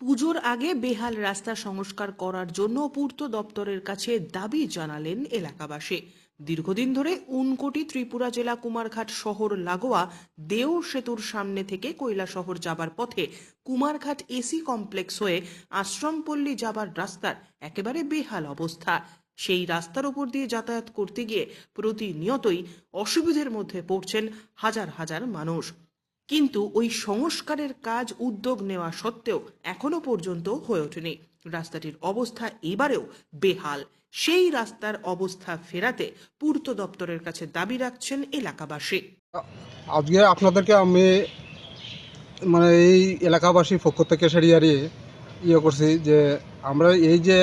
পুজোর আগে বেহাল রাস্তা সংস্কার করার জন্য পূর্ত দপ্তরের কাছে দাবি জানালেন এলাকাবাসী। দীর্ঘদিন ধরে উনকোটি ত্রিপুরা জেলা কুমারঘাট শহর লাগোয়া দেও সেতুর সামনে থেকে কৈলা শহর যাবার পথে কুমারঘাট এসি কমপ্লেক্স হয়ে আশ্রমপল্লী যাবার রাস্তার একেবারে বেহাল অবস্থা। সেই রাস্তার উপর দিয়ে যাতায়াত করতে গিয়ে প্রতিনিয়তই অসুবিধের মধ্যে পড়ছেন হাজার হাজার মানুষ। কিন্তু ওই সংস্কারের কাজ উদ্যোগ নেওয়া সত্ত্বেও এখনও পর্যন্ত হয়ে ওঠেনি। রাস্তাটির অবস্থা এবারেও বেহাল। সেই রাস্তার অবস্থা ফেরাতে পূর্ত দপ্তরের কাছে দাবি রাখছেন এলাকাবাসী। আজকে আপনাদেরকে আমি মানে এই এলাকাবাসীর পক্ষ থেকে সেরিয়ারি ইয়ে করছি যে আমরা এই যে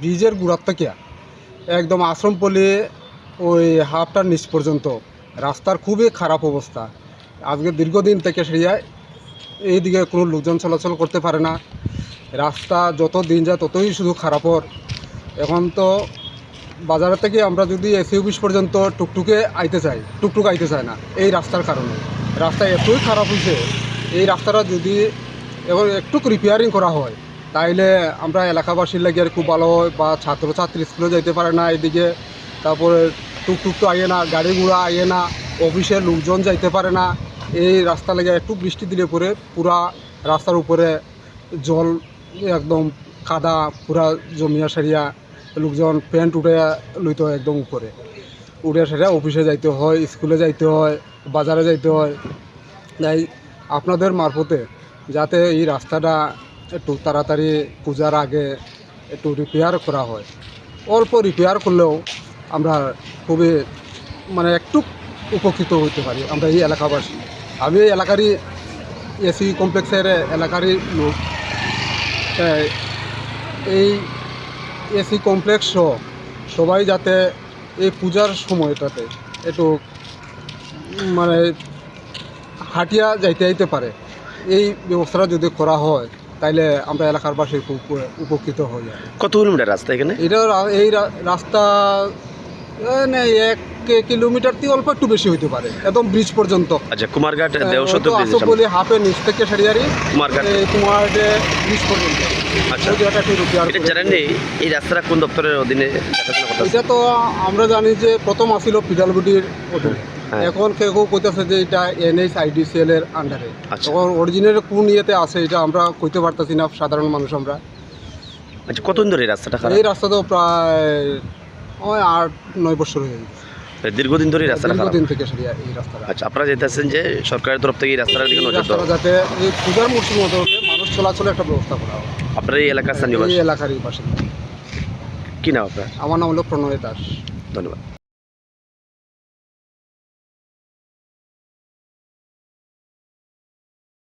ব্রিজের গুড়ার থেকে একদম আশ্রমপল্লী ওই হাফটার নিচ পর্যন্ত রাস্তার খুবই খারাপ অবস্থা। আজকে দীর্ঘদিন থেকে সেরিয়ায় এইদিকে কোনো লোকজন চলাচল করতে পারে না। রাস্তা যত দিন যায় ততই শুধু খারাপ হর। এখন তো বাজার থেকে আমরা যদি এসি অফিস পর্যন্ত টুকটুকে আইতে চাই, টুকটুক আইতে চায় না, এই রাস্তার কারণে। রাস্তা এতই খারাপ হয়েছে, এই রাস্তাটা যদি এখন একটু রিপেয়ারিং করা হয়, তাইলে আমরা এলাকাবাসীর লাগে আর খুব ভালো হয়, বা ছাত্রছাত্রী স্কুলে যাইতে পারে না এদিকে তারপরে টুকটুক তো আইয়ে না, গাড়ি ঘোড়া আইয়ে না, অফিসের লোকজন যাইতে পারে না। এই রাস্তা লেগে একটু বৃষ্টি দিলে পরে পুরা রাস্তার উপরে জল একদম কাদা, পুরা জমিয়া সারিয়া লোকজন প্যান্ট উঠে লইতে হয় একদম উপরে। উঠে সেটা অফিসে যাইতে হয় স্কুলে যাইতে হয়, বাজারে যাইতে হয়। তাই আপনাদের মারফতে যাতে এই রাস্তাটা একটু তাড়াতাড়ি পূজার আগে একটু রিপেয়ার করা হয়। অল্প রিপেয়ার করলেও আমরা খুবই মানে একটু উপকৃত হতে পারি, আমরা এই এলাকাবাসী। আমি এই এলাকারই এসি কমপ্লেক্সের এলাকারই লোক। এই এসি কমপ্লেক্স সহ সবাই যাতে এই পূজার সময়টাতে একটু মানে হাটিয়া যাইতে যাইতে পারে। এই ব্যবস্থাটা যদি করা হয় তাইলে আমরা এলাকার বাসী খুব উপকৃত হয়ে যাবে কত কিলোমিটার রাস্তা এখানে? এটা এই রাস্তা এক কিলোমিটার থেকে অল্প একটু বেশি হইতে পারে একদম ব্রিজ পর্যন্ত। আচ্ছা কুমারঘাট দেওসত্য আসো বলি হাফে নিচ থেকে সারিয়ারি কুমারঘাট। তোমার ব্রিজ পর্যন্ত। আচ্ছা। এটা জানেন এই রাস্তাটা কোন দপ্তরের অধীনে এটা তো আমরা জানি যে প্রথম আসিল পিডালগুডির অধীনে। হ্যাঁ। এখন কেউ কেউ কইতেছে যে এটা এনএইচ আইডিসিএল এর আন্ডারে। তখন অরিজিনাল কোন ইয়েতে আছে এটা আমরা কইতে পারতেছি না সাধারণ মানুষ আমরা। আচ্ছা কতদিন ধরে এই রাস্তাটা এই রাস্তা তো প্রায় ওই আট নয় বছর হয়ে গেছে। দীর্ঘদিন ধরে রাস্তা রাস্তাটা খারাপ। দীর্ঘদিন থেকে সেটা এই রাস্তাটা। আচ্ছা আপনারা যেতেছেন যে সরকারের তরফ থেকে এই রাস্তাটার দিকে নজর দেওয়া। যাতে এই পূজার মৌসুম মতো মানুষ চলাচলের একটা ব্যবস্থা করা হয়। আপনার এই এলাকার স্থানীয় এই এলাকারই বাসিন্দা। কি নাম আপনার? আমার নাম হলো প্রণয় দাস। ধন্যবাদ।